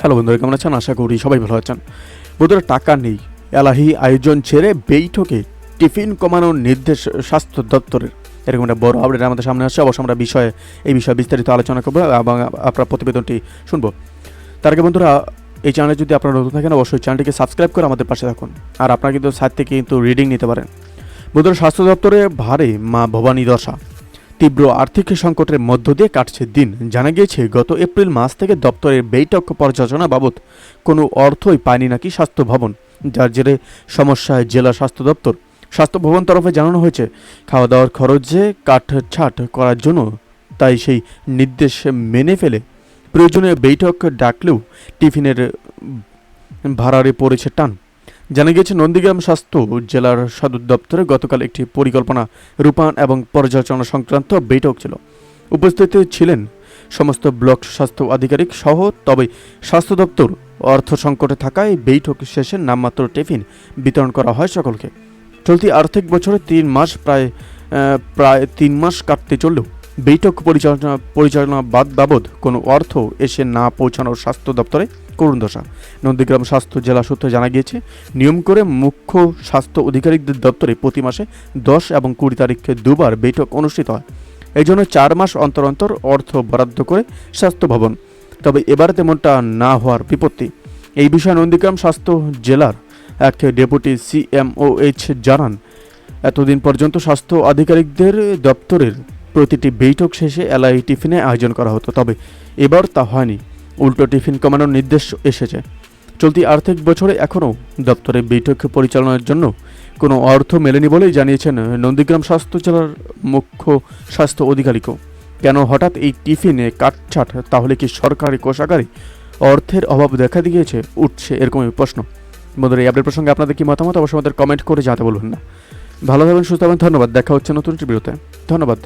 Hello বন্ধুরা, কেমন আছেন? আশা করি সবাই ভালো আছেন। বন্ধুরা, টাকা নেই। এলাহি আয়োজন ছেড়ে বৈঠকে টিফিন কমানোর নির্দেশ স্বাস্থ্য দপ্তরের। এরকম একটা বড় আপডেট আমাদের সামনে আসছে। অবশ্য আমরা বিষয়ে, এই বিষয়ে বিস্তারিত আলোচনা করব এবং আপনার প্রতিবেদনটি শুনব। তার আগে বন্ধুরা, এই চ্যানেলে যদি আপনারা নতুন থাকেন, অবশ্যই চ্যানেলটিকে সাবস্ক্রাইব করে আমাদের পাশে থাকুন। আর আপনারা কিন্তু সাইট থেকে কিন্তু রিডিং নিতে পারেন। বন্ধুরা, স্বাস্থ্য দপ্তরে ভারে মা ভবানী দশা। তীব্র আর্থিক সংকটের মধ্য দিয়ে কাটছে দিন। জানা গিয়েছে, গত এপ্রিল মাস থেকে দপ্তরের বৈঠক পর্যালোচনা বাবদ কোনো অর্থই পায়নি নাকি স্বাস্থ্য ভবন, যার জেরে সমস্যায় জেলা স্বাস্থ্য দপ্তর, স্বাস্থ্য ভবন তরফে জানানো হয়েছে খাওয়া দাওয়ার খরচে কাটছাট করার জন্য তাই সেই নির্দেশ মেনে ফেলে প্রয়োজনীয় বৈঠক ডাকলেও টিফিনের ভাড়ারে পড়েছে টান। জানা গিয়েছে, নন্দীগ্রাম স্বাস্থ্য জেলার সদর দপ্তরে গতকাল একটি পরিকল্পনা রূপায়ণ এবং পর্যালোচনা সংক্রান্ত বৈঠক ছিল। উপস্থিত ছিলেন সমস্ত ব্লক স্বাস্থ্য আধিকারিক সহ, তবে স্বাস্থ্য দপ্তর অর্থ সংকটে থাকায় বৈঠক শেষে নামমাত্র টিফিন বিতরণ করা হয় সকলকে। চলতি আর্থিক বছরে তিন মাস প্রায় প্রায় তিন মাস কাটতে চললেও বৈঠক পরিচালনা পরিচালনা বাদ বাবদ কোনো অর্থ এসে না পৌঁছানোর স্বাস্থ্য দপ্তরে করুণ দশা। নন্দীগ্রাম স্বাস্থ্য জেলা সূত্রে জানা গিয়েছে, নিয়ম করে মুখ্য স্বাস্থ্য আধিকারিকদের দপ্তরে প্রতি মাসে দশ এবং কুড়ি তারিখে দুবার বৈঠক অনুষ্ঠিত হয়। এই জন্য চার মাস অন্তর অন্তর অর্থ বরাদ্দ করে স্বাস্থ্য ভবন। তবে এবার তেমনটা না হওয়ার বিপত্তি। এই বিষয়ে নন্দীগ্রাম স্বাস্থ্য জেলার এক ডেপুটি সিএমওএইচ জানান, এতদিন পর্যন্ত স্বাস্থ্য আধিকারিকদের দপ্তরের প্রতিটি বৈঠক শেষে এলআই টিফিনে আয়োজন করা হতো, তবে এবার তা হয়নি। উল্টো টিফিন কমানোর নির্দেশ এসেছে। চলতি আর্থিক বছরে এখনও দপ্তরে বৈঠক পরিচালনার জন্য কোনো অর্থ মেলেনি বলেই জানিয়েছেন নন্দীগ্রাম স্বাস্থ্য জেলার মুখ্য স্বাস্থ্য আধিকারিকও কেন হঠাৎ এই টিফিনে কাটছাট, তাহলে কি সরকারি কোষাগারে অর্থের অভাব দেখা দিয়েছে? উঠছে এরকমই প্রশ্ন। বন্ধুরা, এই আপডেট প্রসঙ্গে আপনাদের কি মতামত? অবশ্যই আমাদের কমেন্ট করে জানাতে বলবেন না। ভালো থাকবেন, সুস্থ থাকবেন, ধন্যবাদ। দেখা হচ্ছে নতুন একটি বিরতে ধন্যবাদ।